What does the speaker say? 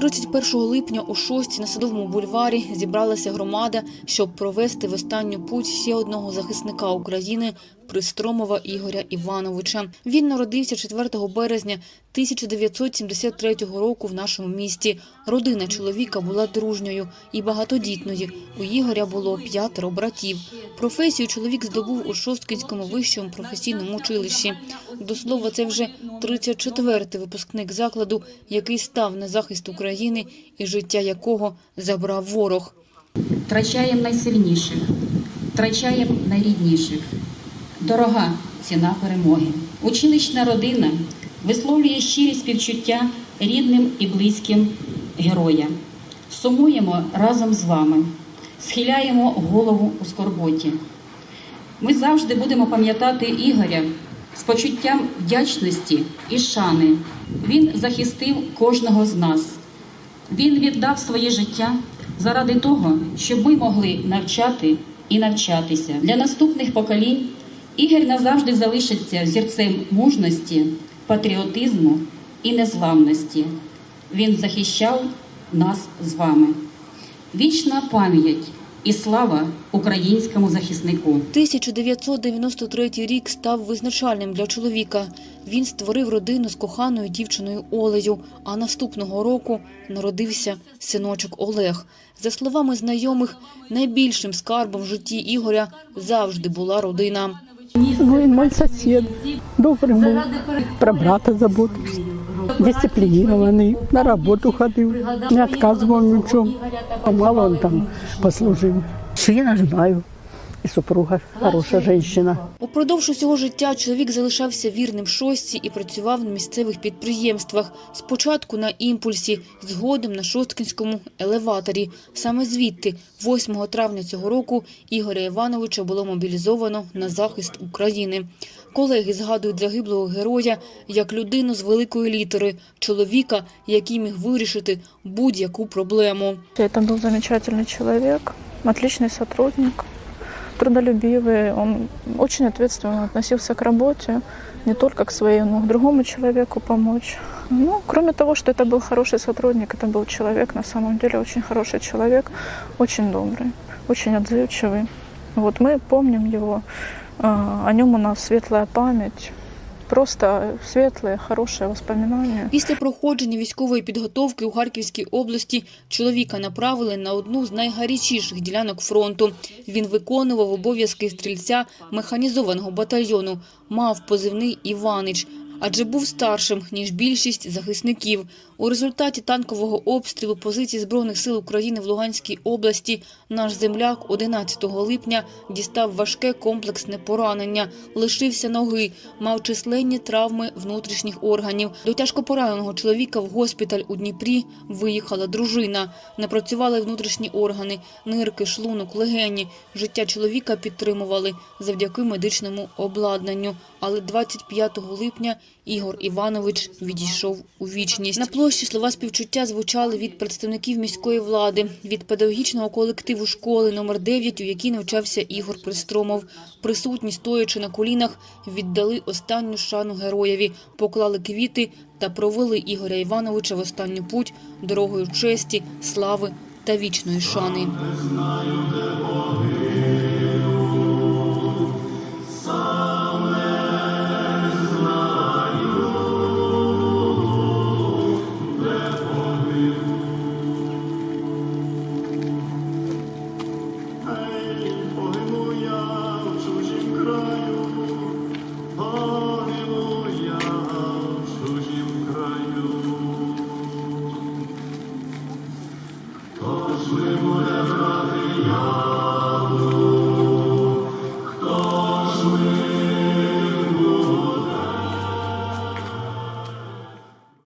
31 липня у шостій на садовому бульварі зібралася громада, щоб провести в останню путь ще одного захисника України Пристромова Ігоря Івановича. Він народився 4 березня 1973 року в нашому місті. Родина чоловіка була дружньою і багатодітною. У Ігоря було п'ятеро братів. Професію чоловік здобув у Шосткинському вищому професійному училищі. До слова, це вже 34-й випускник закладу, який став на захист України і життя якого забрав ворог. Втрачаємо найсильніших, втрачаємо найрідніших. Дорога ціна перемоги. Училищна родина висловлює щирі співчуття рідним і близьким героя. Сумуємо разом з вами, схиляємо голову у скорботі. Ми завжди будемо пам'ятати Ігоря з почуттям вдячності і шани. Він захистив кожного з нас. Він віддав своє життя заради того, щоб ми могли навчати і навчатися. Для наступних поколінь Ігор назавжди залишиться зірцем мужності, патріотизму і незламності. Він захищав нас з вами. Вічна пам'ять і слава українському захиснику. 1993 рік став визначальним для чоловіка. Він створив родину з коханою дівчиною Олею, а наступного року народився синочок Олег. За словами знайомих, найбільшим скарбом в житті Ігоря завжди була родина. Ну, він мой сосед, добрий був, про брата заботився, дисциплінований, на роботу ходив, не відказував ні в чому. А мало він там послужив. Сина знаю, і супруга хороша жінка. Упродовж усього життя чоловік залишався вірним шостці і працював на місцевих підприємствах. Спочатку на імпульсі, згодом на Шосткинському елеваторі. Саме звідти, 8 травня цього року, Ігоря Івановича було мобілізовано на захист України. Колеги згадують загиблого героя як людину з великої літери, чоловіка, який міг вирішити будь-яку проблему. Это был замечательный человек, отличный сотрудник, трудолюбивый. Он очень ответственно относился к работе, не только к своей, но и к другому человеку помочь. Ну, кроме того, что это был хороший сотрудник, это был человек, на самом деле очень хороший человек, очень добрый, очень отзывчивый. Вот мы помним его, а, о нем у нас светлая память, просто світле, хороше воспоминання. Після проходження військової підготовки у Харківській області чоловіка направили на одну з найгарячіших ділянок фронту. Він виконував обов'язки стрільця механізованого батальйону, мав позивний Іванич, адже був старшим, ніж більшість захисників. У результаті танкового обстрілу позицій Збройних сил України в Луганській області наш земляк 11 липня дістав важке комплексне поранення, лишився ноги, мав численні травми внутрішніх органів. До тяжко пораненого чоловіка в госпіталь у Дніпрі виїхала дружина. Не працювали внутрішні органи, нирки, шлунок, легені. Життя чоловіка підтримували завдяки медичному обладнанню. Але 25 липня Ігор Іванович відійшов у вічність. На площі слова співчуття звучали від представників міської влади, від педагогічного колективу школи номер 9 у якій навчався Ігор Пристромов. Присутні, стоячи на колінах, віддали останню шану героєві, поклали квіти та провели Ігоря Івановича в останню путь дорогою честі, слави та вічної шани.